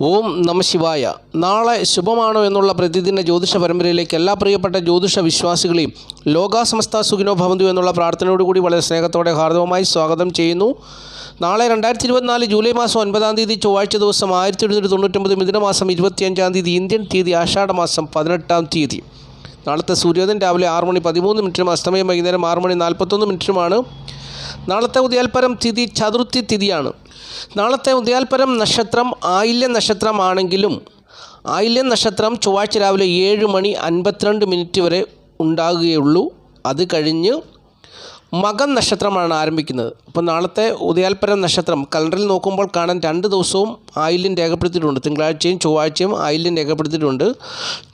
ഓം നമ ശിവായ. നാളെ ശുഭമാണോ എന്നുള്ള പ്രതിദിന ജ്യോതിഷ പരമ്പരയിലേക്ക് എല്ലാ പ്രിയപ്പെട്ട ജ്യോതിഷ വിശ്വാസികളെയും ലോകാസമസ്ത സുഖിനോ ഭവന്തു എന്നുള്ള പ്രാർത്ഥനയോടുകൂടി വളരെ സ്നേഹത്തോടെ ഹാർദവമായി സ്വാഗതം ചെയ്യുന്നു. നാളെ രണ്ടായിരത്തി ഇരുപത്തിനാല് ജൂലൈ മാസം ഒൻപതാം തീയതി ചൊവ്വാഴ്ച ദിവസം ആയിരത്തി എഴുന്നൂറ്റി തൊണ്ണൂറ്റൊമ്പത് മിഥുനമാസം ഇരുപത്തിയഞ്ചാം തീയതി ഇന്ത്യൻ തീയതി ആഷാഢമാസം പതിനെട്ടാം തീയതി. നാളത്തെ സൂര്യോദയം രാവിലെ ആറ് മണി പതിമൂന്ന് മിനിറ്റിനും അസ്തമയം വൈകുന്നേരം ആറ് മണി നാൽപ്പത്തൊന്ന് മിനിറ്റിനുമാണ്. നാളത്തെ ഉദയാൽപരം തിഥി ചതുർത്ഥി തിഥിയാണ്. നാളത്തെ ഉദയാൽപരം നക്ഷത്രം ആയില്യ നക്ഷത്രമാണെങ്കിലും ആയില്യ നക്ഷത്രം ചൊവ്വാഴ്ച രാവിലെ ഏഴ് മണി അൻപത്തിരണ്ട് മിനിറ്റ് വരെ ഉണ്ടാകുകയുള്ളൂ. അത് കഴിഞ്ഞ് മകം നക്ഷത്രമാണ് ആരംഭിക്കുന്നത്. അപ്പോൾ നാളത്തെ ഉദയാൽപരം നക്ഷത്രം കലണ്ടറിൽ നോക്കുമ്പോൾ കാണാൻ രണ്ട് ദിവസവും ആയില്യം രേഖപ്പെടുത്തിയിട്ടുണ്ട്. തിങ്കളാഴ്ചയും ചൊവ്വാഴ്ചയും ആയില്യം രേഖപ്പെടുത്തിയിട്ടുണ്ട്.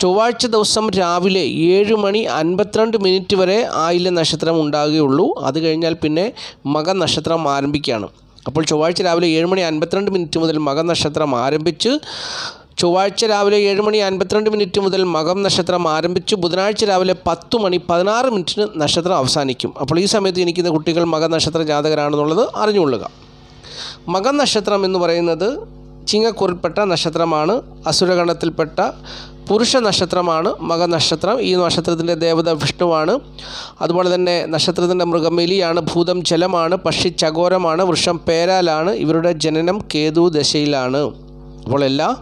ചൊവ്വാഴ്ച ദിവസം രാവിലെ ഏഴ് മണി അൻപത്തിരണ്ട് മിനിറ്റ് വരെ ആയില്യം നക്ഷത്രം ഉണ്ടാകുകയുള്ളൂ. അത് കഴിഞ്ഞാൽ പിന്നെ മകം നക്ഷത്രം ആരംഭിക്കുകയാണ്. അപ്പോൾ ചൊവ്വാഴ്ച രാവിലെ ഏഴ് മണി അൻപത്തിരണ്ട് മിനിറ്റ് മുതൽ മകം നക്ഷത്രം ആരംഭിച്ച്. ചൊവ്വാഴ്ച രാവിലെ ഏഴ് മണി അൻപത്തിരണ്ട് മിനിറ്റ് മുതൽ മകം നക്ഷത്രം ആരംഭിച്ച്. ബുധനാഴ്ച രാവിലെ പത്ത് മണി പതിനാറ് മിനിറ്റിന് നക്ഷത്രം അവസാനിക്കും. അപ്പോൾ ഈ സമയത്ത് ജനിക്കുന്ന കുട്ടികൾ മക നക്ഷത്ര ജാതകരാണെന്നുള്ളത് അറിഞ്ഞുകൊള്ളുക. മകം നക്ഷത്രം എന്ന് പറയുന്നത് ചിങ്ങക്കുറിൽപ്പെട്ട നക്ഷത്രമാണ്. അസുരഗണത്തിൽപ്പെട്ട പുരുഷ നക്ഷത്രമാണ് മക നക്ഷത്രം ഈ നക്ഷത്രത്തിന്റെ ദേവത വിഷ്ണുവാണ്. അതുപോലെ തന്നെ നക്ഷത്രത്തിന്റെ മൃഗം എലിയാണ് ഭൂതം ജലമാണ് പക്ഷി ചകോരമാണ് വൃക്ഷം പേരാലാണ് ഇവരുടെ ജനനം കേതു ദശയിലാണ്. അപ്പോൾ എല്ലാ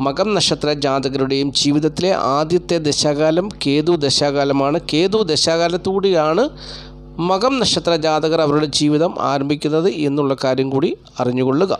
മകം നക്ഷത്ര ജാതകരുടെയും ജീവിതത്തിലെ ആദ്യത്തെ ദശാകാലം കേതു ദശാകാലമാണ്. കേതു ദശാകാലത്തൂടെയാണ് മകം നക്ഷത്ര ജാതകർ അവരുടെ ജീവിതം ആരംഭിക്കുന്നത് എന്നുള്ള കാര്യം കൂടി അറിഞ്ഞുകൊള്ളുക.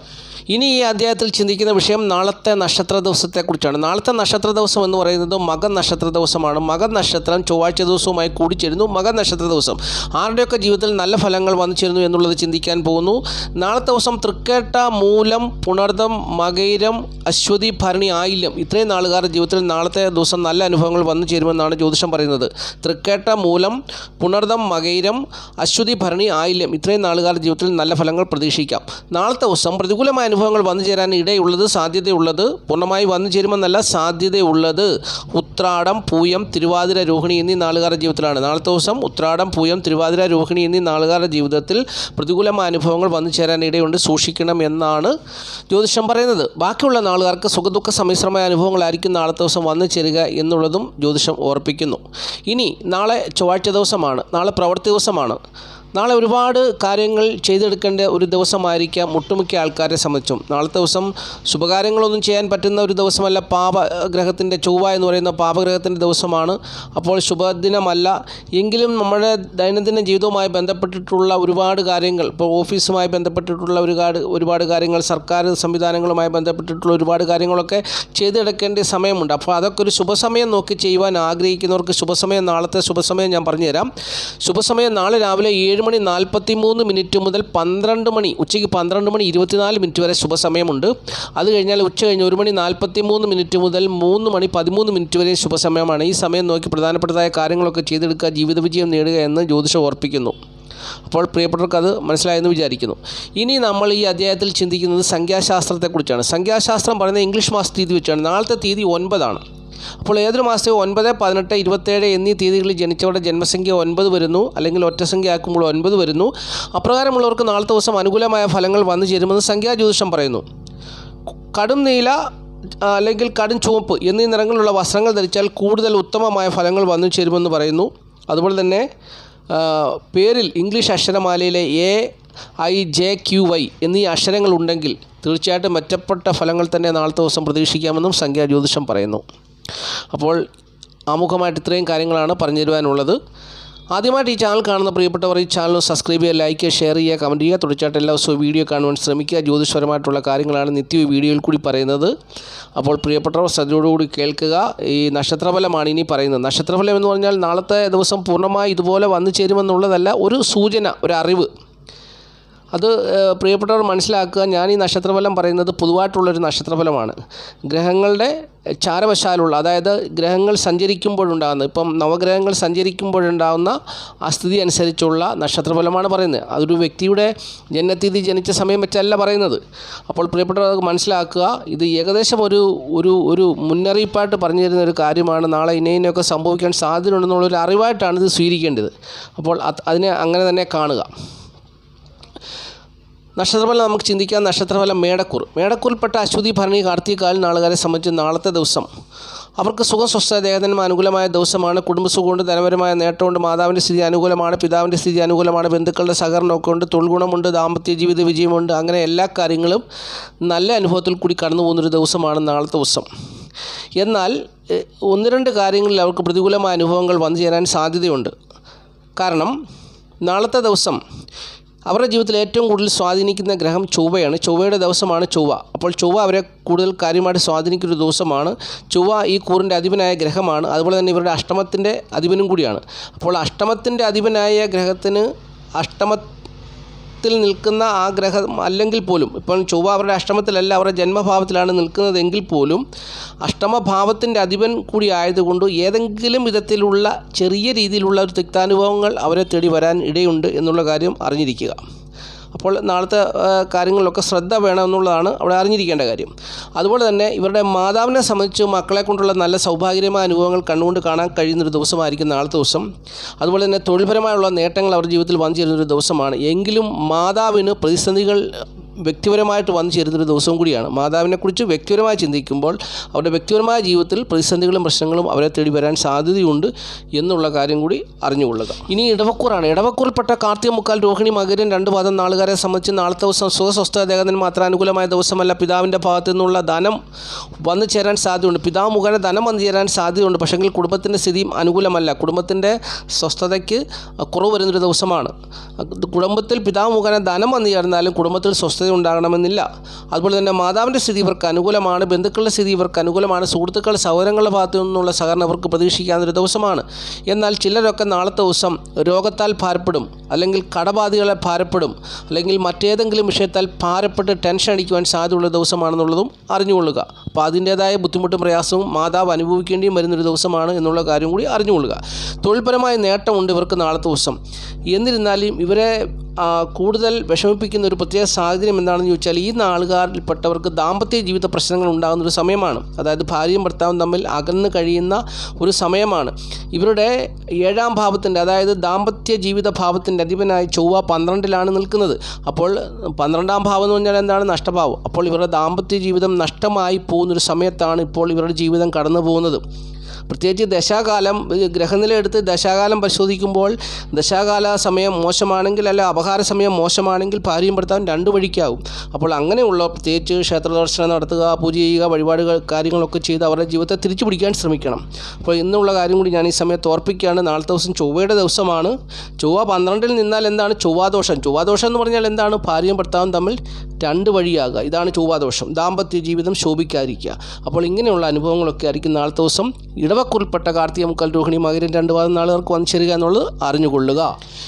ഇനി ഈ അധ്യായത്തിൽ ചിന്തിക്കുന്ന വിഷയം നാളത്തെ നക്ഷത്ര ദിവസത്തെക്കുറിച്ചാണ്. നാളത്തെ നക്ഷത്ര ദിവസം എന്ന് പറയുന്നത് മകൻ നക്ഷത്ര ദിവസമാണ്. മകൻ നക്ഷത്രം ചൊവ്വാഴ്ച ദിവസവുമായി കൂടിച്ചേരുന്നു. മകൻ നക്ഷത്ര ദിവസം ആരുടെയൊക്കെ ജീവിതത്തിൽ നല്ല ഫലങ്ങൾ വന്നു ചേരുന്നു എന്നുള്ളത് ചിന്തിക്കാൻ പോകുന്നു. നാളത്തെ ദിവസം തൃക്കേട്ട മൂലം പുണർദം മകൈരം അശ്വതി ഭരണി ആയില്യം ഇത്രയും നാളുകാരുടെ ജീവിതത്തിൽ നാളത്തെ ദിവസം നല്ല അനുഭവങ്ങൾ വന്നു ചേരുമെന്നാണ് ജ്യോതിഷം പറയുന്നത്. തൃക്കേട്ട മൂലം പുണർദം മകൈരം അശ്വതി ഭരണി ആയില്യം ഇത്രയും നാളുകാരുടെ ജീവിതത്തിൽ നല്ല ഫലങ്ങൾ പ്രതീക്ഷിക്കാം. നാളത്തെ ദിവസം പ്രതികൂലമായ അനുഭവങ്ങൾ വന്നു ചേരാൻ ഇടയുള്ളത് സാധ്യതയുള്ളത് പൂർണമായി വന്നു ചേരുമെന്നല്ല സാധ്യതയുള്ളത്. ഉത്രാടം പൂയം തിരുവാതിര രോഹിണി എന്നീ നാളുകാരുടെ ജീവിതത്തിലാണ്. നാളത്തെ ദിവസം ഉത്രാടം പൂയം തിരുവാതിര രോഹിണി എന്നീ നാളുകാരുടെ ജീവിതത്തിൽ പ്രതികൂലമായ അനുഭവങ്ങൾ വന്നു ചേരാൻ ഇടയുണ്ട്. സൂക്ഷിക്കണം എന്നാണ് ജ്യോതിഷം പറയുന്നത്. ബാക്കിയുള്ള നാളുകാർക്ക് സുഖദുഃഖ സമ്മിശ്രമായ അനുഭവങ്ങളായിരിക്കും നാളത്തെ ദിവസം വന്നു ചേരുക എന്നുള്ളതും ജ്യോതിഷം ഓർപ്പിക്കുന്നു. ഇനി നാളെ ചൊവ്വാഴ്ച ദിവസമാണ്. നാളെ പ്രവൃത്തി ദിവസമാണ് നാളെ ഒരുപാട് കാര്യങ്ങൾ ചെയ്തെടുക്കേണ്ട ഒരു ദിവസമായിരിക്കാം ഒട്ടുമിക്ക ആൾക്കാരെ സംബന്ധിച്ചും. നാളത്തെ ദിവസം ശുഭകാര്യങ്ങളൊന്നും ചെയ്യാൻ പറ്റുന്ന ഒരു ദിവസമല്ല. പാപഗ്രഹത്തിന്റെ ചൊവ്വ എന്ന് പറയുന്ന പാപഗ്രഹത്തിന്റെ ദിവസമാണ്. അപ്പോൾ ശുഭദിനമല്ല. എങ്കിലും നമ്മുടെ ദൈനംദിന ജീവിതവുമായി ബന്ധപ്പെട്ടിട്ടുള്ള ഒരുപാട് കാര്യങ്ങൾ ഇപ്പോൾ ഓഫീസുമായി ബന്ധപ്പെട്ടിട്ടുള്ള ഒരുപാട് ഒരുപാട് കാര്യങ്ങൾ സർക്കാർ സംവിധാനങ്ങളുമായി ബന്ധപ്പെട്ടിട്ടുള്ള ഒരുപാട് കാര്യങ്ങളൊക്കെ ചെയ്തെടുക്കേണ്ട സമയമുണ്ട്. അപ്പോൾ അതൊക്കെ ഒരു ശുഭസമയം നോക്കി ചെയ്യുവാൻ ആഗ്രഹിക്കുന്നവർക്ക് ശുഭസമയം നാളത്തെ ശുഭസമയം ഞാൻ പറഞ്ഞുതരാം. ശുഭസമയം നാളെ രാവിലെ ഏഴ് മണി നാൽപ്പത്തി മൂന്ന് മിനിറ്റ് മുതൽ പന്ത്രണ്ട് മണി ഉച്ചയ്ക്ക് പന്ത്രണ്ട് മണി ഇരുപത്തിനാല് മിനിറ്റ് വരെ ശുഭസമയമുണ്ട്. അത് കഴിഞ്ഞാൽ ഉച്ച കഴിഞ്ഞ് ഒരു മണി നാൽപ്പത്തി മൂന്ന് മിനിറ്റ് മുതൽ മൂന്ന് മണി പതിമൂന്ന് മിനിറ്റ് വരെ ശുഭസമയമാണ്. ഈ സമയം നോക്കി പ്രധാനപ്പെട്ടതായ കാര്യങ്ങളൊക്കെ ചെയ്തെടുക്കുക ജീവിത വിജയം നേടുക എന്ന് ജ്യോതിഷം ഓർപ്പിക്കുന്നു. അപ്പോൾ പ്രിയപ്പെട്ടവർക്ക് അത് മനസ്സിലായെന്ന് വിചാരിക്കുന്നു. ഇനി നമ്മൾ ഈ അധ്യായത്തിൽ ചിന്തിക്കുന്നത് സംഖ്യാശാസ്ത്രത്തെക്കുറിച്ചാണ്. സംഖ്യാശാസ്ത്രം പറയുന്നത് ഇംഗ്ലീഷ് മാസ തീയതി വെച്ചാണ്. നാളത്തെ തീയതി ഒൻപതാണ്. അപ്പോൾ ഏതൊരു മാസവും ഒൻപത് പതിനെട്ട് ഇരുപത്തേഴ് എന്നീ തീയതികളിൽ ജനിച്ചവരുടെ ജന്മസംഖ്യ ഒൻപത് വരുന്നു. അല്ലെങ്കിൽ ഒറ്റസംഖ്യ ആക്കുമ്പോൾ ഒൻപത് വരുന്നു. അപ്രകാരമുള്ളവർക്ക് നാളത്തെ ദിവസം അനുകൂലമായ ഫലങ്ങൾ വന്നു ചേരുമെന്ന് സംഖ്യാ ജ്യോതിഷം പറയുന്നു. കടും നീല അല്ലെങ്കിൽ കടും ചുവപ്പ് എന്നീ നിറങ്ങളിലുള്ള വസ്ത്രങ്ങൾ ധരിച്ചാൽ കൂടുതൽ ഉത്തമമായ ഫലങ്ങൾ വന്നു ചേരുമെന്ന് പറയുന്നു. അതുപോലെ തന്നെ പേരിൽ English അക്ഷരമാലയിലെ A I J Q Y എന്നീ അക്ഷരങ്ങൾ ഉണ്ടെങ്കിൽ തീർച്ചയായിട്ടും മെച്ചപ്പെട്ട ഫലങ്ങൾ തന്നെ നാളത്തെ ദിവസം പ്രതീക്ഷിക്കാമെന്നും സംഖ്യാ ജ്യോതിഷം പറയുന്നു. അപ്പോൾ ആമുഖമായിട്ട് ഇത്രയും കാര്യങ്ങളാണ് പറഞ്ഞു തരുവാനുള്ളത് ആദ്യമായിട്ട് ഈ ചാനൽ കാണുന്ന പ്രിയപ്പെട്ടവർ ഈ ചാനൽ സബ്സ്ക്രൈബ് ചെയ്യുക ലൈക്ക് ചെയ്യുക ഷെയർ ചെയ്യുക കമന്റ് ചെയ്യുക. തുടർച്ചയായിട്ട് എല്ലാ ദിവസവും വീഡിയോ കാണുവാൻ ശ്രമിക്കുക. ജ്യോതിഷപരമായിട്ടുള്ള കാര്യങ്ങളാണ് നിത്യ വീഡിയോയിൽ കൂടി പറയുന്നത്. അപ്പോൾ പ്രിയപ്പെട്ടവർ ശ്രദ്ധയോടുകൂടി കേൾക്കുക. ഈ നക്ഷത്രഫലമാണ് ഇനി പറയുന്നത്. നക്ഷത്രഫലം എന്ന് പറഞ്ഞാൽ നാളത്തെ ദിവസം പൂർണമായി ഇതുപോലെ വന്നു ചേരുമെന്നുള്ളതല്ല ഒരു സൂചന ഒരു അറിവ്. അത് പ്രിയപ്പെട്ടവർ മനസ്സിലാക്കുക ഞാൻ ഈ നക്ഷത്രഫലം പറയുന്നത് പൊതുവായിട്ടുള്ളൊരു നക്ഷത്രഫലമാണ്. ഗ്രഹങ്ങളുടെ ചാരവശാലുള്ള അതായത് ഗ്രഹങ്ങൾ സഞ്ചരിക്കുമ്പോഴുണ്ടാകുന്ന ഇപ്പം നവഗ്രഹങ്ങൾ സഞ്ചരിക്കുമ്പോഴുണ്ടാകുന്ന ആ സ്ഥിതി അനുസരിച്ചുള്ള നക്ഷത്രഫലമാണ് പറയുന്നത്. അതൊരു വ്യക്തിയുടെ ജന്മത്തീയതി ജനിച്ച സമയം വെച്ചല്ല പറയുന്നത്. അപ്പോൾ പ്രിയപ്പെട്ടവർ മനസ്സിലാക്കുക ഇത് ഏകദേശം ഒരു ഒരു ഒരു മുന്നറിയിപ്പായിട്ട് പറഞ്ഞു തരുന്ന ഒരു കാര്യമാണ്. നാളെ ഇന്ന ഇന്നയൊക്കെ സംഭവിക്കാൻ സാധ്യതയുണ്ടെന്നുള്ളൊരു അറിവായിട്ടാണ് ഇത് സ്വീകരിക്കേണ്ടത്. അപ്പോൾ അത് അതിനെ അങ്ങനെ തന്നെ കാണുക. നക്ഷത്രഫലം നമുക്ക് ചിന്തിക്കാം. നക്ഷത്രഫലം മേടക്കൂർ. മേടക്കൂറിൽപ്പെട്ട അശ്വതി ഭരണി കാർത്തികാൽ നാളുകാരെ സംബന്ധിച്ച് നാളത്തെ ദിവസം. അവർക്ക് സുഖം സ്വസ്ഥ ദേഹത്തിനും അനുകൂലമായ ദിവസമാണ്. കുടുംബസുഖം കൊണ്ട് ധനപരമായ നേട്ടമുണ്ട് മാതാവിന്റെ സ്ഥിതി അനുകൂലമാണ് പിതാവിന്റെ സ്ഥിതി അനുകൂലമാണ് ബന്ധുക്കളുടെ സഹകരണമൊക്കെ ഉണ്ട് തൊഴിൽഗുണമുണ്ട് ദാമ്പത്യ ജീവിത വിജയമുണ്ട്. അങ്ങനെ എല്ലാ കാര്യങ്ങളും നല്ല അനുഭവത്തിൽ കൂടി കടന്നു പോകുന്നൊരു ദിവസമാണ് നാളത്തെ ദിവസം. എന്നാൽ ഒന്ന് രണ്ട് കാര്യങ്ങളിൽ അവർക്ക് പ്രതികൂലമായ അനുഭവങ്ങൾ വന്നു ചേരാൻ സാധ്യതയുണ്ട്. കാരണം നാളത്തെ ദിവസം അവരുടെ ജീവിതത്തിൽ ഏറ്റവും കൂടുതൽ സ്വാധീനിക്കുന്ന ഗ്രഹം ചൊവ്വയാണ്. ചൊവ്വയുടെ ദിവസമാണ് ചൊവ്വ. അപ്പോൾ ചൊവ്വ അവരെ കൂടുതൽ കാര്യമായിട്ട് സ്വാധീനിക്കുന്ന ദിവസമാണ്. ചൊവ്വ ഈ കൂറിന്റെ അധിപനായ ഗ്രഹമാണ്. അതുപോലെ തന്നെ ഇവരുടെ അഷ്ടമത്തിന്റെ അധിപനും കൂടിയാണ്. അപ്പോൾ അഷ്ടമത്തിന്റെ അധിപനായ ഗ്രഹത്തിന് അഷ്ടമത്തിൽ നിൽക്കുന്ന ആ ഗ്രഹം അല്ലെങ്കിൽ പോലും ഇപ്പം ചൊവ്വ അവരുടെ അഷ്ടമത്തിലല്ല അവരുടെ ജന്മഭാവത്തിലാണ് നിൽക്കുന്നതെങ്കിൽ പോലും അഷ്ടമഭാവത്തിന്റെ അധിപൻ കൂടി ആയതുകൊണ്ട് ഏതെങ്കിലും വിധത്തിലുള്ള ചെറിയ രീതിയിലുള്ള ഒരു തിക്താനുഭവങ്ങൾ അവരെ തേടി വരാൻ ഇടയുണ്ട് എന്നുള്ള കാര്യം അറിഞ്ഞിരിക്കുക. അപ്പോൾ നാളത്തെ കാര്യങ്ങളിലൊക്കെ ശ്രദ്ധ വേണമെന്നുള്ളതാണ് അവിടെ അറിഞ്ഞിരിക്കേണ്ട കാര്യം. അതുപോലെ തന്നെ ഇവരുടെ മാതാവിനെ സംബന്ധിച്ച് മക്കളെ കൊണ്ടുള്ള നല്ല സൗഭാഗ്യമായ അനുഭവങ്ങൾ കണ്ണുകൊണ്ട് കാണാൻ കഴിയുന്നൊരു ദിവസമായിരിക്കും നാളത്തെ ദിവസം. അതുപോലെ തന്നെ തൊഴിൽപരമായുള്ള നേട്ടങ്ങൾ അവരുടെ ജീവിതത്തിൽ വന്നു ചേരുന്നൊരു ദിവസമാണ്. എങ്കിലും മാതാവിന് പ്രതിസന്ധികൾ വ്യക്തിപരമായിട്ട് വന്നു ചേരുന്നൊരു ദിവസവും കൂടിയാണ്. മാതാവിനെക്കുറിച്ച് വ്യക്തിപരമായി ചിന്തിക്കുമ്പോൾ അവരുടെ വ്യക്തിപരമായ ജീവിതത്തിൽ പ്രതിസന്ധികളും പ്രശ്നങ്ങളും അവരെ തേടി വരാൻ സാധ്യതയുണ്ട് എന്നുള്ള കാര്യം കൂടി അറിഞ്ഞുകൊള്ളുക. ഇനി ഇടവക്കൂറാണ്. ഇടവക്കൂറിൽപ്പെട്ട കാർത്തിക മുക്കാൽ രോഹിണി മകരൻ രണ്ട് പാദം നാളുകാരെ സംബന്ധിച്ച് നാളത്തെ ദിവസം സുഖസ്വസ്ഥ ദേഹത്തിന് മാത്രം അനുകൂലമായ ദിവസമല്ല പിതാവിന്റെ ഭാഗത്തു നിന്നുള്ള ധനം വന്നു ചേരാൻ സാധ്യതയുണ്ട്. പിതാവ് മുഖേന ധനം വന്നു ചേരാൻ സാധ്യതയുണ്ട്. പക്ഷെങ്കിൽ കുടുംബത്തിന്റെ സ്ഥിതിയും അനുകൂലമല്ല. കുടുംബത്തിന്റെ സ്വസ്ഥതയ്ക്ക് കുറവ് വരുന്നൊരു ദിവസമാണ്. കുടുംബത്തിൽ പിതാവ് മുഖേന ധനം വന്നു ചേർന്നാലും കുടുംബത്തിൽ സ്വസ്ഥത ഉണ്ടാകണമെന്നില്ല. അതുപോലെ തന്നെ മാതാവിന്റെ സ്ഥിതി ഇവർക്ക് അനുകൂലമാണ് ബന്ധുക്കളുടെ സ്ഥിതി ഇവർക്ക് അനുകൂലമാണ് സുഹൃത്തുക്കൾ സഹോദരങ്ങളുടെ ഭാഗത്തു നിന്നുള്ള സഹകരണം ഇവർക്ക് പ്രതീക്ഷിക്കാവുന്നൊരു ദിവസമാണ്. എന്നാൽ ചിലരൊക്കെ നാളത്തെ ദിവസം രോഗത്താൽ ഭാരപ്പെടും അല്ലെങ്കിൽ കടബാധികളെ ഭാരപ്പെടും അല്ലെങ്കിൽ മറ്റേതെങ്കിലും വിഷയത്താൽ ഭാരപ്പെട്ട് ടെൻഷൻ അടിക്കുവാൻ സാധ്യതയുള്ള ദിവസമാണെന്നുള്ളതും അറിഞ്ഞുകൊള്ളുക. അപ്പോൾ അതിന്റേതായ ബുദ്ധിമുട്ടും പ്രയാസവും മാതാവ് അനുഭവിക്കേണ്ടിയും വരുന്നൊരു ദിവസമാണ് എന്നുള്ള കാര്യം കൂടി അറിഞ്ഞുകൊള്ളുക. തൊഴിൽപരമായ നേട്ടമുണ്ട് ഇവർക്ക് നാളത്തെ ദിവസം. എന്നിരുന്നാലും ഇവരെ കൂടുതൽ വിഷമിപ്പിക്കുന്ന ഒരു പ്രത്യേക സാഹചര്യം എന്താണെന്ന് ചോദിച്ചാൽ ഈ നാളുകാരിൽപ്പെട്ടവർക്ക് ദാമ്പത്യ ജീവിത പ്രശ്നങ്ങൾ ഉണ്ടാകുന്ന ഒരു സമയമാണ്. അതായത് ഭാര്യയും ഭർത്താവും തമ്മിൽ അകന്നു കഴിയുന്ന ഒരു സമയമാണ്. ഇവരുടെ ഏഴാം ഭാവത്തിന്റെ അതായത് ദാമ്പത്യ ജീവിത ഭാവത്തിന്റെ അധിപനായ ചൊവ്വ പന്ത്രണ്ടിലാണ് നിൽക്കുന്നത്. അപ്പോൾ പന്ത്രണ്ടാം ഭാവം എന്ന് പറഞ്ഞാൽ എന്താണ്? നഷ്ടഭാവം. അപ്പോൾ ഇവരുടെ ദാമ്പത്യ ജീവിതം നഷ്ടമായി പോകുന്നൊരു സമയത്താണ് ഇപ്പോൾ ഇവരുടെ ജീവിതം കടന്നു പോകുന്നത് പ്രത്യേകിച്ച് ദശാകാലം ഗ്രഹനില എടുത്ത് ദശാകാലം പരിശോധിക്കുമ്പോൾ ദശാകാല സമയം മോശമാണെങ്കിൽ അല്ല അപഹാര സമയം മോശമാണെങ്കിൽ ഭാര്യയും ഭർത്താവും രണ്ട് വഴിക്കാവും. അപ്പോൾ അങ്ങനെയുള്ള പ്രത്യേകിച്ച് ക്ഷേത്ര ദർശനം നടത്തുക പൂജ ചെയ്യുക വഴിപാടുകൾ കാര്യങ്ങളൊക്കെ ചെയ്ത് അവരുടെ ജീവിതത്തെ തിരിച്ചു പിടിക്കാൻ ശ്രമിക്കണം. അപ്പോൾ ഇന്നുള്ള കാര്യം കൂടി ഞാൻ ഈ സമയത്ത് ഓർപ്പിക്കുകയാണ്. നാളത്തെ ദിവസം ചൊവ്വയുടെ ദിവസമാണ്. ചൊവ്വ പന്ത്രണ്ടിൽ നിന്നാൽ എന്താണ് ചൊവ്വാദോഷം? ചൊവ്വാദോഷം എന്ന് പറഞ്ഞാൽ എന്താണ്? ഭാര്യയും ഭർത്താവും തമ്മിൽ രണ്ട് വഴിയാകുക ഇതാണ് ചൊവ്വാദോഷം. ദാമ്പത്യ ജീവിതം ശോഭിക്കാതിരിക്കുക. അപ്പോൾ ഇങ്ങനെയുള്ള അനുഭവങ്ങളൊക്കെ ആയിരിക്കും നാളത്തെ ദിവസം. ഇടവക്കുറിൽപ്പെട്ട കാർത്തിക മുക്കാൽ രോഹിണി മകരൻ രണ്ട് പാദം നാളുകാർക്ക് വന്നു ചേരുക എന്നുള്ളത് അറിഞ്ഞുകൊള്ളുക.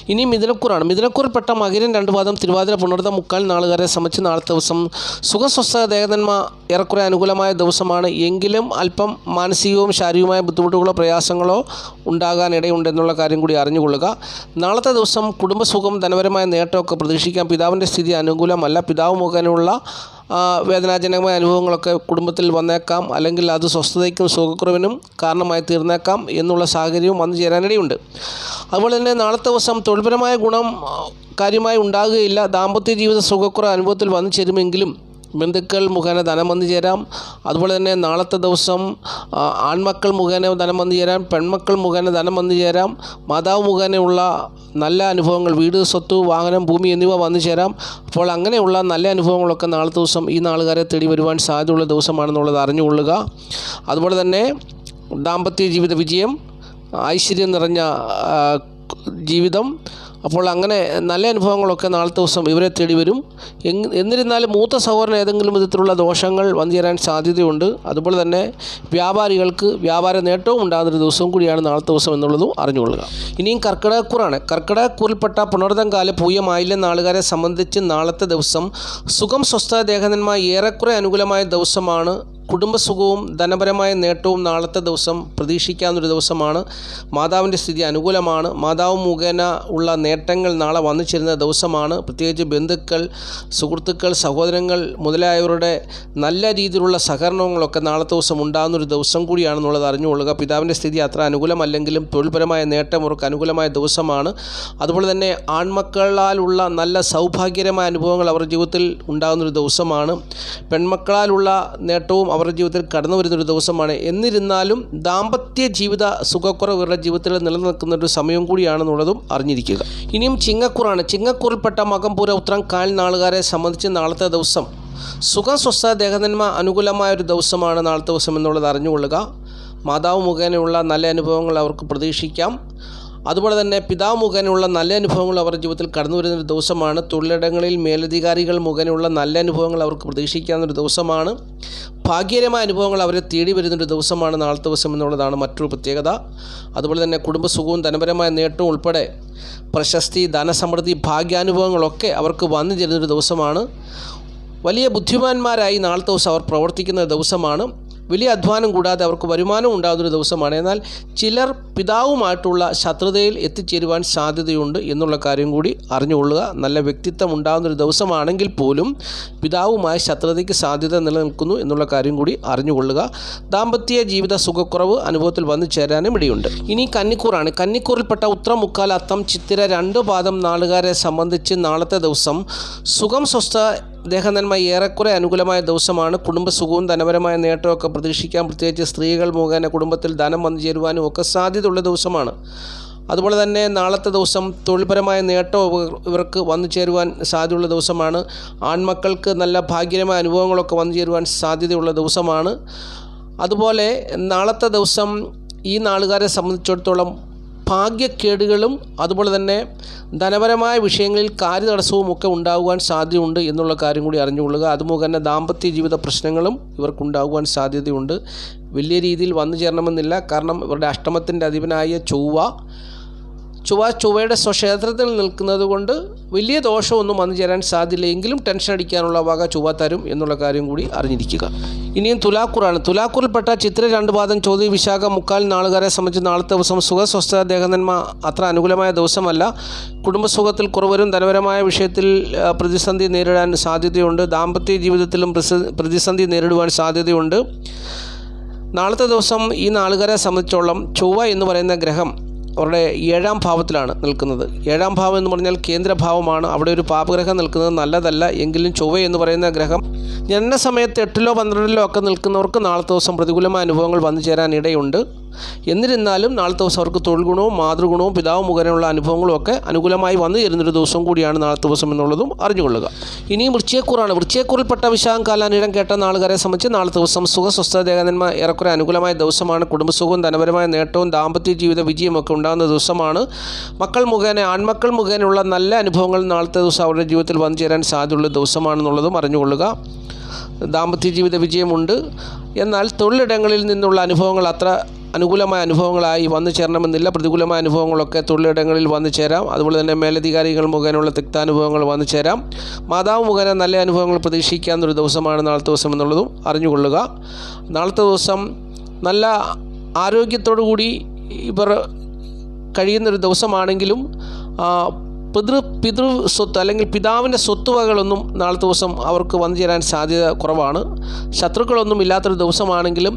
ഇനി മിഥുനക്കൂറാണ്. മിഥുനക്കൂറിൽപ്പെട്ട മകരൻ രണ്ട് പാദം തിരുവാതിര പുണർത്ത മുക്കാൽ നാളുകാരെ സംബന്ധിച്ച് നാളത്തെ ദിവസം സുഖസ്വസ്ഥ ദേഹതന്മ ഏറെക്കുറെ അനുകൂലമായ ദിവസമാണ്. എങ്കിലും അല്പം മാനസികവും ശാരീരികവുമായ ബുദ്ധിമുട്ടുകളോ പ്രയാസങ്ങളോ ഉണ്ടാകാൻ ഇടയുണ്ടെന്നുള്ള കാര്യം കൂടി അറിഞ്ഞുകൊള്ളുക. നാളത്തെ ദിവസം കുടുംബസുഖം ധനപരമായ നേട്ടമൊക്കെ പ്രതീക്ഷിക്കാം. പിതാവിന്റെ സ്ഥിതി അനുകൂലമല്ല. പിതാവ് മുഖേനയുള്ള വേദനാജനകമായ അനുഭവങ്ങളൊക്കെ കുടുംബത്തിൽ വന്നേക്കാം. അല്ലെങ്കിൽ അത് സ്വസ്ഥതയ്ക്കും സുഖക്കുറവിനും കാരണമായി തീർന്നേക്കാം എന്നുള്ള സാഹചര്യവും വന്നു ചേരാനിടയുണ്ട്. അതുപോലെ തന്നെ നാളത്തെ ദിവസം തൊഴിൽപരമായ ഗുണം കാര്യമായി ഉണ്ടാകുകയില്ല. ദാമ്പത്യ ജീവിത സുഖക്കുറവ് അനുഭവത്തിൽ വന്നു ചേരുമെങ്കിലും ബന്ധുക്കൾ മുഖേന ധനം വന്നു ചേരാം. അതുപോലെ തന്നെ നാളത്തെ ദിവസം ആൺമക്കൾ മുഖേന ധനം വന്നു ചേരാം. പെൺമക്കൾ മുഖേന ധനം വന്നു ചേരാം. മാതാവ് മുഖേനയുള്ള നല്ല അനുഭവങ്ങൾ വീട് സ്വത്ത് വാഹനം ഭൂമി എന്നിവ വന്നു ചേരാം. അപ്പോൾ അങ്ങനെയുള്ള നല്ല അനുഭവങ്ങളൊക്കെ നാളത്തെ ദിവസം ഈ നാളുകാരെ തേടി വരുവാൻ സാധ്യതയുള്ള ദിവസമാണെന്നുള്ളത് അറിഞ്ഞുകൊള്ളുക. അതുപോലെ തന്നെ ദാമ്പത്യ ജീവിത വിജയം ഐശ്വര്യം നിറഞ്ഞ ജീവിതം അപ്പോൾ അങ്ങനെ നല്ല അനുഭവങ്ങളൊക്കെ നാളത്തെ ദിവസം ഇവരെ തേടി വരും. എന്നിരുന്നാലും മൂത്ത സഹോദരൻ ഏതെങ്കിലും വിധത്തിലുള്ള ദോഷങ്ങൾ വന്നു സാധ്യതയുണ്ട്. അതുപോലെ തന്നെ വ്യാപാരികൾക്ക് വ്യാപാര നേട്ടവും ഉണ്ടാകുന്നൊരു ദിവസവും കൂടിയാണ് നാളത്തെ ദിവസം എന്നുള്ളതും അറിഞ്ഞുകൊള്ളുക. ഇനിയും കർക്കിടകക്കൂറാണ്. കർക്കിടകക്കൂറിൽപ്പെട്ട പുണർതംകാല കാല പൂയമായില്യം നാളുകാരെ സംബന്ധിച്ച് നാളത്തെ ദിവസം സുഖം സ്വസ്ഥ ദേഹനന്മാർ ഏറെക്കുറെ അനുകൂലമായ ദിവസമാണ്. കുടുംബസുഖവും ധനപരമായ നേട്ടവും നാളത്തെ ദിവസം പ്രതീക്ഷിക്കാവുന്നൊരു ദിവസമാണ്. മാതാവിന്റെ സ്ഥിതി അനുകൂലമാണ്. മാതാവ് മുഖേന ഉള്ള നേട്ടങ്ങൾ നാളെ വന്നു ചേരുന്ന ദിവസമാണ്. പ്രത്യേകിച്ച് ബന്ധുക്കൾ സുഹൃത്തുക്കൾ സഹോദരങ്ങൾ മുതലായവരുടെ നല്ല രീതിയിലുള്ള സഹകരണങ്ങളൊക്കെ നാളത്തെ ദിവസം ഉണ്ടാകുന്നൊരു ദിവസം കൂടിയാണെന്നുള്ളത് അറിഞ്ഞുകൊള്ളുക. പിതാവിന്റെ സ്ഥിതി അത്ര അനുകൂലമല്ലെങ്കിലും തൊഴിൽപരമായ നേട്ടം അവർക്ക് അനുകൂലമായ ദിവസമാണ്. അതുപോലെ തന്നെ ആൺമക്കളാലുള്ള നല്ല സൗഭാഗ്യകരമായ അനുഭവങ്ങൾ അവരുടെ ജീവിതത്തിൽ ഉണ്ടാകുന്നൊരു ദിവസമാണ്. പെൺമക്കളാലുള്ള നേട്ടവും അവരുടെ ജീവിതത്തിൽ കടന്നു വരുന്നൊരു ദിവസമാണ്. എന്നിരുന്നാലും ദാമ്പത്യ ജീവിത സുഖക്കുറവ് ഇവരുടെ ജീവിതത്തിൽ നിലനിൽക്കുന്ന ഒരു സമയം കൂടിയാണെന്നുള്ളതും അറിഞ്ഞിരിക്കുക. ഇനിയും ചിങ്ങക്കൂറാണ്. ചിങ്ങക്കൂറിൽപ്പെട്ട മകംപൂര ഉത്രം കാൽ നാളുകാരെ സംബന്ധിച്ച് നാളത്തെ ദിവസം സുഖസ്വസ്ഥ ദേഹനന്മ അനുകൂലമായ ഒരു ദിവസമാണ് നാളത്തെ ദിവസം എന്നുള്ളത് അറിഞ്ഞുകൊള്ളുക. മാതാവ് മുഖേനയുള്ള നല്ല അനുഭവങ്ങൾ അവർക്ക് പ്രതീക്ഷിക്കാം. അതുപോലെ തന്നെ പിതാവ് മുഖേനയുള്ള നല്ല അനുഭവങ്ങൾ അവരുടെ ജീവിതത്തിൽ കടന്നു വരുന്നൊരു ദിവസമാണ്. തൊഴിലിടങ്ങളിൽ മേലധികാരികൾ മുഖേനയുള്ള നല്ല അനുഭവങ്ങൾ അവർക്ക് പ്രതീക്ഷിക്കാവുന്നൊരു ദിവസമാണ്. ഭാഗ്യകരമായ അനുഭവങ്ങൾ അവരെ തേടി വരുന്നൊരു ദിവസമാണ് നാളത്തെ ദിവസം എന്നുള്ളതാണ് മറ്റൊരു പ്രത്യേകത. അതുപോലെ തന്നെ കുടുംബസുഖവും ധനപരമായ നേട്ടവും ഉൾപ്പെടെ പ്രശസ്തി ധനസമൃദ്ധി ഭാഗ്യാനുഭവങ്ങളൊക്കെ അവർക്ക് വന്നു ചേരുന്നൊരു ദിവസമാണ്. വലിയ ബുദ്ധിമാന്മാരായി നാളത്തെ ദിവസം അവർ പ്രവർത്തിക്കുന്ന ദിവസമാണ്. വലിയ അധ്വാനം കൂടാതെ അവർക്ക് വരുമാനം ഉണ്ടാകുന്നൊരു ദിവസമാണ്. എന്നാൽ ചിലർ പിതാവുമായിട്ടുള്ള ശത്രുതയിൽ എത്തിച്ചേരുവാൻ സാധ്യതയുണ്ട് എന്നുള്ള കാര്യം കൂടി അറിഞ്ഞുകൊള്ളുക. നല്ല വ്യക്തിത്വം ഉണ്ടാകുന്നൊരു ദിവസമാണെങ്കിൽ പോലും പിതാവുമായ ശത്രുതയ്ക്ക് സാധ്യത നിലനിൽക്കുന്നു എന്നുള്ള കാര്യം കൂടി അറിഞ്ഞുകൊള്ളുക. ദാമ്പത്യ ജീവിത സുഖക്കുറവ് അനുഭവത്തിൽ വന്നു ചേരാനും ഇടയുണ്ട്. ഇനി കന്നിക്കൂറാണ്. കന്നിക്കൂറിൽപ്പെട്ട ഉത്രം മുക്കാൽ അത്തം ചിത്തിര രണ്ട് പാദം നാളുകാരെ സംബന്ധിച്ച് നാളത്തെ ദിവസം സുഖം സ്വസ്ഥ ദേഹനന്മ ഏറെക്കുറെ അനുകൂലമായ ദിവസമാണ്. കുടുംബസുഖവും ധനപരമായ നേട്ടമൊക്കെ പ്രതീക്ഷിക്കാൻ പ്രത്യേകിച്ച് സ്ത്രീകൾ മുഖേന കുടുംബത്തിൽ ധനം വന്നു ചേരുവാനും ഒക്കെ സാധ്യതയുള്ള ദിവസമാണ്. അതുപോലെ തന്നെ നാളത്തെ ദിവസം തൊഴിൽപരമായ നേട്ടം ഇവർ- ഇവർക്ക് വന്നു ചേരുവാൻ സാധ്യതയുള്ള ദിവസമാണ്. ആൺമക്കൾക്ക് നല്ല ഭാഗ്യകരമായ അനുഭവങ്ങളൊക്കെ വന്നു ചേരുവാൻ സാധ്യതയുള്ള ദിവസമാണ്. അതുപോലെ നാളത്തെ ദിവസം ഈ നാളുകാരെ സംബന്ധിച്ചിടത്തോളം ഭാഗ്യക്കേടുകളും അതുപോലെ തന്നെ ധനപരമായ വിഷയങ്ങളിൽ കാര്യതടസ്സവും ഒക്കെ ഉണ്ടാകുവാൻ സാധ്യതയുണ്ട് എന്നുള്ള കാര്യം കൂടി അറിഞ്ഞുകൊള്ളുക. അതുമുഖേന ദാമ്പത്യ ജീവിത പ്രശ്നങ്ങളും ഇവർക്കുണ്ടാകുവാൻ സാധ്യതയുണ്ട്. വലിയ രീതിയിൽ വന്നു ചേരണമെന്നില്ല. കാരണം ഇവരുടെ അഷ്ടമത്തിന്റെ അധിപനായ ചൊവ്വ ചൊവ്വ ചൊവ്വയുടെ സ്വക്ഷേത്രത്തിൽ നിൽക്കുന്നത് കൊണ്ട് വലിയ ദോഷമൊന്നും വന്നു ചേരാൻ സാധ്യതയില്ല എങ്കിലും ടെൻഷൻ അടിക്കാനുള്ള വക ചൊവ്വ തരും എന്നുള്ള കാര്യം കൂടി അറിഞ്ഞിരിക്കുക. ഇനിയും തുലാക്കൂറാണ്. തുലാക്കൂറിൽപ്പെട്ട ചിത്ര രണ്ട് പാദം ചോദ്യ വിശാഖ മുക്കാൽ നാളുകാരെ സംബന്ധിച്ച് നാളത്തെ ദിവസം സുഖസ്വസ്ഥ ദേഹനന്മ അത്ര അനുകൂലമായ ദിവസമല്ല. കുടുംബസുഖത്തിൽ കുറവരും ധനപരമായ വിഷയത്തിൽ പ്രതിസന്ധി നേരിടാൻ സാധ്യതയുണ്ട്. ദാമ്പത്യ ജീവിതത്തിലും പ്രതിസന്ധി നേരിടുവാൻ സാധ്യതയുണ്ട്. നാളത്തെ ദിവസം ഈ നാളുകാരെ സംബന്ധിച്ചോളം ചൊവ്വ എന്ന് പറയുന്ന ഗ്രഹം അവരുടെ ഏഴാം ഭാവത്തിലാണ് നിൽക്കുന്നത്. ഏഴാം ഭാവം എന്ന് പറഞ്ഞാൽ കേന്ദ്രഭാവമാണ്. അവിടെ ഒരു പാപഗ്രഹം നിൽക്കുന്നത് നല്ലതല്ല. എങ്കിലും ചൊവ്വ എന്ന് പറയുന്ന ഗ്രഹം ജനന സമയത്ത് എട്ടിലോ പന്ത്രണ്ടിലോ ഒക്കെ നിൽക്കുന്നവർക്ക് നാളത്തെ ദിവസം പ്രതികൂലമായ അനുഭവങ്ങൾ വന്നു ചേരാൻ ഇടയുണ്ട്. എന്നിരുന്നാലും നാളത്തെ ദിവസം അവർക്ക് തൊഴിൽ ഗുണവും മാതൃഗുണവും പിതാവ് മുഖേനയുള്ള അനുഭവങ്ങളും ഒക്കെ അനുകൂലമായി വന്നു ചേരുന്നൊരു ദിവസം കൂടിയാണ് നാളത്തെ ദിവസം എന്നുള്ളതും അറിഞ്ഞുകൊള്ളുക. ഇനിയും വൃശ്ചയക്കൂറാണ് വൃശ്ചയക്കൂറിൽപ്പെട്ട വിശാഖം കാലാനിടം കേട്ട നാളുകാരെ സംബന്ധിച്ച് നാളത്തെ ദിവസം സുഖസ്വസ്ഥ ദേഹനന്മ ഏറെക്കുറെ അനുകൂലമായ ദിവസമാണ്. കുടുംബസുഖവും ധനപരമായ നേട്ടവും ദാമ്പത്യ ജീവിത വിജയമൊക്കെ ഉണ്ടാകുന്ന ദിവസമാണ്. മക്കൾ മുഖേന ആൺമക്കൾ മുഖേനയുള്ള നല്ല അനുഭവങ്ങൾ നാളത്തെ ദിവസം അവരുടെ ജീവിതത്തിൽ വന്നു ചേരാൻ സാധ്യതയുള്ള ദിവസമാണെന്നുള്ളതും അറിഞ്ഞുകൊള്ളുക. ദാമ്പത്യ ജീവിത വിജയമുണ്ട്. എന്നാൽ തൊഴിലിടങ്ങളിൽ നിന്നുള്ള അനുഭവങ്ങൾ അത്ര അനുകൂലമായ അനുഭവങ്ങളായി വന്നു ചേരണമെന്നില്ല. പ്രതികൂലമായ അനുഭവങ്ങളൊക്കെ തൊഴിലിടങ്ങളിൽ വന്നു ചേരാം. അതുപോലെ തന്നെ മേലധികാരികൾ മുഖേനയുള്ള തിക്താനുഭവങ്ങൾ വന്നു ചേരാം. മാതാവ് മുഖേന നല്ല അനുഭവങ്ങൾ പ്രതീക്ഷിക്കാവുന്നൊരു ദിവസമാണ് നാളത്തെ ദിവസം എന്നുള്ളതും അറിഞ്ഞുകൊള്ളുക. നാളത്തെ ദിവസം നല്ല ആരോഗ്യത്തോടു കൂടി ഇവർ കഴിയുന്നൊരു ദിവസമാണെങ്കിലും പിതൃ പിതൃ സ്വത്ത് അല്ലെങ്കിൽ പിതാവിന്റെ സ്വത്തുവകകളൊന്നും നാളെ ദിവസം അവർക്ക് വന്നു ചേരാൻ സാധ്യത കുറവാണ്. ശത്രുക്കളൊന്നും ഇല്ലാത്തൊരു ദിവസമാണെങ്കിലും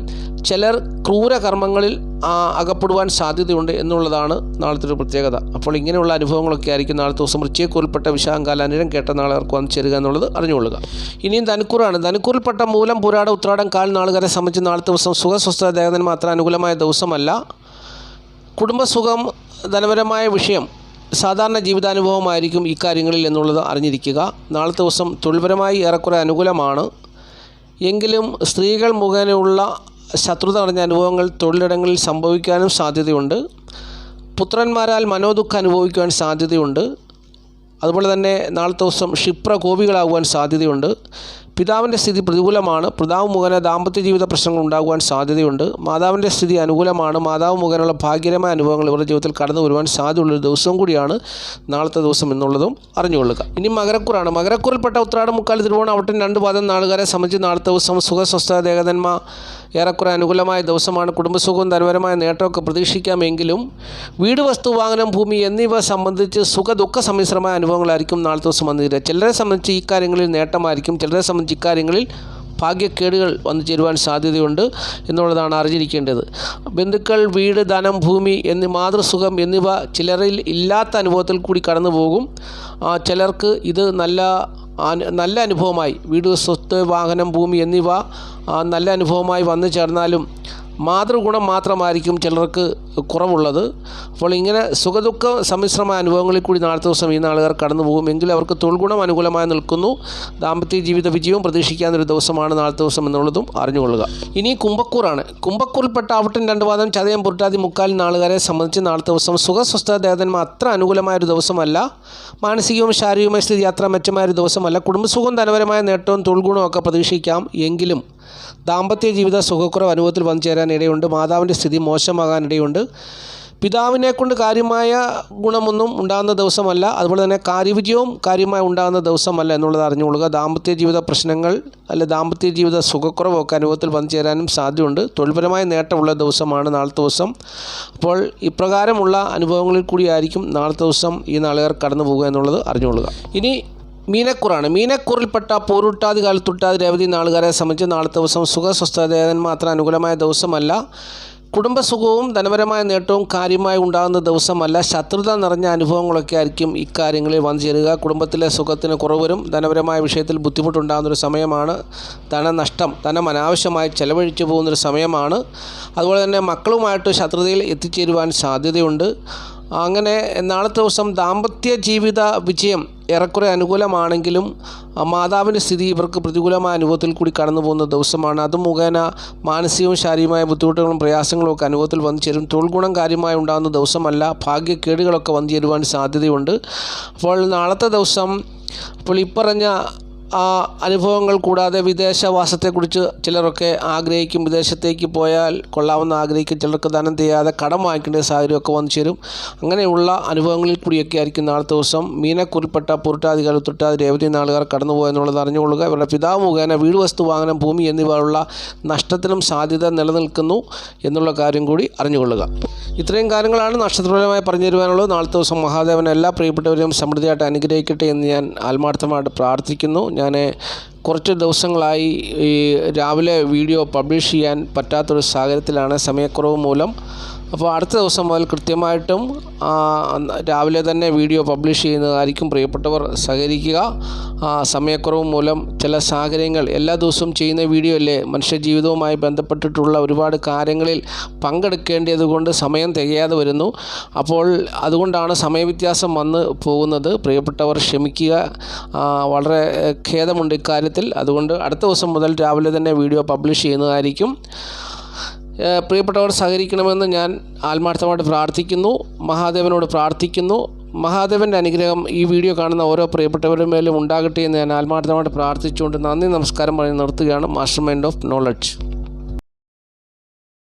ചിലർ ക്രൂരകർമ്മങ്ങളിൽ കർമ്മങ്ങളിൽ അകപ്പെടുവാൻ സാധ്യതയുണ്ട് എന്നുള്ളതാണ് നാളത്തെ ഒരു പ്രത്യേകത. അപ്പോൾ ഇങ്ങനെയുള്ള അനുഭവങ്ങളൊക്കെ ആയിരിക്കും നാളത്തെ ദിവസം വൃച്ചയെക്കുറിൽപ്പെട്ട വിശാഖകാല അനുരം കേട്ട നാളെ അവർക്ക് വന്നു ചേരുക എന്നുള്ളത് അറിഞ്ഞുകൊള്ളുക. ഇനിയും ധനുക്കൂറാണ്. ധനുക്കൂറിൽപ്പെട്ട മൂലം പുരാട ഉത്രാടം കാൽ നാളുകാരെ സംബന്ധിച്ച് നാളത്തെ ദിവസം സുഖസ്വസ്ഥത ദേവതന് മാത്രം അനുകൂലമായ ദിവസമല്ല. കുടുംബസുഖം ധനപരമായ വിഷയം സാധാരണ ജീവിതാനുഭവമായിരിക്കും ഇക്കാര്യങ്ങളിൽ എന്നുള്ളത് അറിഞ്ഞിരിക്കുക. നാളത്തെ ദിവസം തൊഴിൽപരമായി ഏറെക്കുറെ അനുകൂലമാണ്. എങ്കിലും സ്ത്രീകൾ മുഖേനയുള്ള ശത്രുത നിറഞ്ഞ അനുഭവങ്ങൾ തൊഴിലിടങ്ങളിൽ സംഭവിക്കാനും സാധ്യതയുണ്ട്. പുത്രന്മാരാൽ മനോദുഃഖം അനുഭവിക്കുവാൻ സാധ്യതയുണ്ട്. അതുപോലെ തന്നെ നാളത്തെ ദിവസം ക്ഷിപ്രകോപികളാകുവാൻ സാധ്യതയുണ്ട്. പിതാവിന്റെ സ്ഥിതി പ്രതികൂലമാണ്. പിതാവ് മുഖേന ദാമ്പത്യ ജീവിത പ്രശ്നങ്ങൾ ഉണ്ടാകുവാൻ സാധ്യതയുണ്ട്. മാതാവിന്റെ സ്ഥിതി അനുകൂലമാണ്. മാതാവ് മുഖേനയുള്ള ഭാഗ്യകരമായ അനുഭവങ്ങൾ ഇവരുടെ ജീവിതത്തിൽ കടന്നു വരുവാൻ സാധ്യതയുള്ളൊരു ദിവസവും കൂടിയാണ് നാളത്തെ ദിവസം എന്നുള്ളതും അറിഞ്ഞുകൊള്ളുക. ഇനി മകരക്കുറാണ്. മകരക്കുറിൽപ്പെട്ട ഉത്രാടം മുക്കാൽ തിരുവോണം അവട്ടൻ രണ്ട് പാദം നാളുകാരെ സംബന്ധിച്ച് നാളത്തെ ദിവസം സുഖസ്വസ്ഥ ദേഹതന്മ ഏറെക്കുറെ അനുകൂലമായ ദിവസമാണ്. കുടുംബസുഖവും ധനപരമായ നേട്ടമൊക്കെ പ്രതീക്ഷിക്കാമെങ്കിലും വീട് വസ്തു വാഹനം ഭൂമി എന്നിവ സംബന്ധിച്ച് സുഖ ദുഃഖ സമ്മിശ്രമായ അനുഭവങ്ങളായിരിക്കും നാളത്തെ ദിവസം വന്നിരിക്കുക ചിലരെ സംബന്ധിച്ച് ഈ കാര്യങ്ങളിൽ നേട്ടമായിരിക്കും. ചിലരെ സംബന്ധിച്ച് ഇക്കാര്യങ്ങളിൽ ഭാഗ്യക്കേടുകൾ വന്നു ചേരുവാൻ സാധ്യതയുണ്ട് എന്നുള്ളതാണ് അറിഞ്ഞിരിക്കേണ്ടത്. ബന്ധുക്കൾ വീട് ധനം ഭൂമി എന്നീ മാതൃസുഖം എന്നിവ ചിലരിൽ ഇല്ലാത്ത അനുഭവത്തിൽ കൂടി കടന്നു പോകും ചിലർക്ക് ഇത് നല്ല നല്ല അനുഭവമായി. വീട് സ്വത്ത് വാഹനം ഭൂമി എന്നിവ നല്ല അനുഭവമായി വന്നു ചേർന്നാലും മാതൃഗുണം മാത്രമായിരിക്കും ചിലർക്ക് കുറവുള്ളത്. അപ്പോൾ ഇങ്ങനെ സുഖദുഃഖ സമ്മിശ്രമായ അനുഭവങ്ങളിൽ കൂടി നാളത്തെ ദിവസം ഈ നാളുകാർ കടന്നു പോകും. എങ്കിലും അവർക്ക് തൊഴിൽഗുണം അനുകൂലമായി നിൽക്കുന്നു. ദാമ്പത്യ ജീവിത വിജയവും പ്രതീക്ഷിക്കാവുന്നൊരു ദിവസമാണ് നാളത്തെ ദിവസം എന്നുള്ളതും അറിഞ്ഞുകൊള്ളുക. ഇനി കുംഭക്കൂറാണ്. കുംഭക്കൂറിൽപ്പെട്ട ആവട്ടൻ രണ്ട് വാദം ചതയം പുരട്ടാതി മുക്കാൽ നാളുകാരെ സംബന്ധിച്ച് നാളത്തെ ദിവസം സുഖസ്വസ്ഥ ദേവതന്മാർ അത്ര അനുകൂലമായ ഒരു ദിവസമല്ല. മാനസികവും ശാരീരികവുമായ സ്ഥിതി അത്ര മെച്ചമായ ഒരു ദിവസമല്ല. കുടുംബസുഖവും ധനപരമായ നേട്ടവും തൊഴിൽഗുണവും ഒക്കെ പ്രതീക്ഷിക്കാം. എങ്കിലും ദാമ്പത്യ ജീവിത സുഖക്കുറവ് അനുഭവത്തിൽ വന്നു ചേരാനിടയുണ്ട് മാതാവിന്റെ സ്ഥിതി മോശമാകാനിടയുണ്ട്. പിതാവിനെ കൊണ്ട് കാര്യമായ ഗുണമൊന്നും ഉണ്ടാകുന്ന ദിവസമല്ല. അതുപോലെ തന്നെ കാര്യവിജയവും കാര്യമായി ഉണ്ടാകുന്ന ദിവസമല്ല എന്നുള്ളത് അറിഞ്ഞുകൊള്ളുക. ദാമ്പത്യ ജീവിത പ്രശ്നങ്ങൾ അല്ലെ ദാമ്പത്യ ജീവിത സുഖക്കുറവൊക്കെ അനുഭവത്തിൽ വന്നു ചേരാനും സാധ്യതയുണ്ട്. തൊഴിൽപരമായ നേട്ടമുള്ള ദിവസമാണ് നാളത്തെ ദിവസം. അപ്പോൾ ഇപ്രകാരമുള്ള അനുഭവങ്ങളിൽ കൂടിയായിരിക്കും നാളത്തെ ദിവസം ഈ നാളുകാർ കടന്നു പോകുക എന്നുള്ളത് അറിഞ്ഞുകൊള്ളുക. ഇനി മീനക്കുറാണ്. മീനക്കുറിൽപ്പെട്ട പോരുട്ടാതി കാലത്തുട്ടാതി രേവതി നാളുകാരെ സംബന്ധിച്ച് നാളത്തെ ദിവസം സുഖസ്വസ്ഥതേതൻ മാത്രം അനുകൂലമായ ദിവസമല്ല. കുടുംബസുഖവും ധനപരമായ നേട്ടവും കാര്യമായി ഉണ്ടാകുന്ന ദിവസമല്ല. ശത്രുത നിറഞ്ഞ അനുഭവങ്ങളൊക്കെ ആയിരിക്കും ഇക്കാര്യങ്ങളിൽ വന്നു ചേരുക. കുടുംബത്തിലെ സുഖത്തിന് കുറവ് വരും ധനപരമായ വിഷയത്തിൽ ബുദ്ധിമുട്ടുണ്ടാകുന്നൊരു സമയമാണ് ധനനഷ്ടം. ധനം അനാവശ്യമായി ചെലവഴിച്ചു പോകുന്നൊരു സമയമാണ്. അതുപോലെ തന്നെ മക്കളുമായിട്ട് ശത്രുതയിൽ എത്തിച്ചേരുവാൻ സാധ്യതയുണ്ട്. അങ്ങനെ നാളത്തെ ദിവസം ദാമ്പത്യ ജീവിത വിജയം ഏറെക്കുറെ അനുകൂലമാണെങ്കിലും മാതാവിന്റെ സ്ഥിതി ഇവർക്ക് പ്രതികൂലമായ അനുഭവത്തിൽ കൂടി കടന്നു പോകുന്ന ദിവസമാണ്. അത് മുഖേന മാനസികവും ശാരീരികമായ ബുദ്ധിമുട്ടുകളും പ്രയാസങ്ങളും ഒക്കെ അനുഭവത്തിൽ വന്നു ചേരും. തൊഴിൽ ഗുണം കാര്യമായി ഉണ്ടാകുന്ന ദിവസമല്ല ഭാഗ്യക്കേടുകളൊക്കെ വന്നു ചേരുവാൻ സാധ്യതയുണ്ട്. അപ്പോൾ നാളത്തെ ദിവസം അപ്പോൾ ഇപ്പറഞ്ഞ ആ അനുഭവങ്ങൾ കൂടാതെ വിദേശവാസത്തെക്കുറിച്ച് ചിലരൊക്കെ ആഗ്രഹിക്കും. വിദേശത്തേക്ക് പോയാൽ കൊള്ളാവുന്ന ആഗ്രഹിക്കും ചിലർക്ക് ധനം ചെയ്യാതെ കടം വാങ്ങിക്കേണ്ട സാഹചര്യമൊക്കെ വന്നു ചേരും. അങ്ങനെയുള്ള അനുഭവങ്ങളിൽ കൂടിയൊക്കെ ആയിരിക്കും നാളത്തെ ദിവസം. മീനക്കുറിപ്പെട്ട പുരുട്ടാതികൾ തൊട്ടാതി രേവതി നാളുകാർ കടന്നു പോകുക എന്നുള്ളത് അറിഞ്ഞുകൊള്ളുക. ഇവരുടെ പിതാവ് മുഖേന വീട് വസ്തു വാങ്ങനം ഭൂമി എന്നിവയുള്ള നഷ്ടത്തിനും സാധ്യത നിലനിൽക്കുന്നു എന്നുള്ള കാര്യം കൂടി അറിഞ്ഞുകൊള്ളുക. ഇത്രയും കാര്യങ്ങളാണ് നക്ഷത്രപരമായി പറഞ്ഞു തരുവാനുള്ളത്. നാളത്തെ ദിവസം മഹാദേവൻ എല്ലാ പ്രിയപ്പെട്ടവരെയും സമൃദ്ധിയായിട്ട് അനുഗ്രഹിക്കട്ടെ എന്ന് ഞാൻ ആത്മാർത്ഥമായിട്ട് പ്രാർത്ഥിക്കുന്നു. ഞാൻ കുറച്ച് ദിവസങ്ങളായി ഈ രാവിലെ വീഡിയോ പബ്ലിഷ് ചെയ്യാൻ പറ്റാത്തൊരു സാഹചര്യത്തിലാണ് സമയക്കുറവ് മൂലം അപ്പോൾ അടുത്ത ദിവസം മുതൽ കൃത്യമായിട്ടും രാവിലെ തന്നെ വീഡിയോ പബ്ലിഷ് ചെയ്യുന്നതായിരിക്കും. പ്രിയപ്പെട്ടവർ സഹകരിക്കുക. സമയക്കുറവ് മൂലം ചില സാഹചര്യങ്ങൾ എല്ലാ ദിവസവും ചെയ്യുന്ന വീഡിയോ അല്ലേ? മനുഷ്യജീവിതവുമായി ബന്ധപ്പെട്ടിട്ടുള്ള ഒരുപാട് കാര്യങ്ങളിൽ പങ്കെടുക്കേണ്ടതുകൊണ്ട് സമയം തികയാതെ വരുന്നു. അപ്പോൾ അതുകൊണ്ടാണ് സമയവ്യത്യാസം വന്ന് പോകുന്നത്. പ്രിയപ്പെട്ടവർ ക്ഷമിക്കുക. വളരെ ഖേദമുണ്ട് ഇക്കാര്യത്തിൽ. അതുകൊണ്ട് അടുത്ത ദിവസം മുതൽ രാവിലെ തന്നെ വീഡിയോ പബ്ലിഷ് ചെയ്യുന്നതായിരിക്കും. പ്രിയപ്പെട്ടവർ സഹകരിക്കണമെന്ന് ഞാൻ ആത്മാർത്ഥമായിട്ട് പ്രാർത്ഥിക്കുന്നു. മഹാദേവനോട് പ്രാർത്ഥിക്കുന്നു. മഹാദേവന്റെ അനുഗ്രഹം ഈ വീഡിയോ കാണുന്ന ഓരോ പ്രിയപ്പെട്ടവരുടെ മേലും ഉണ്ടാകട്ടെ എന്ന് ഞാൻ ആത്മാർത്ഥമായിട്ട് പ്രാർത്ഥിച്ചുകൊണ്ട് നന്ദി നമസ്കാരം പറഞ്ഞ് നിർത്തുകയാണ്. Master mind of knowledge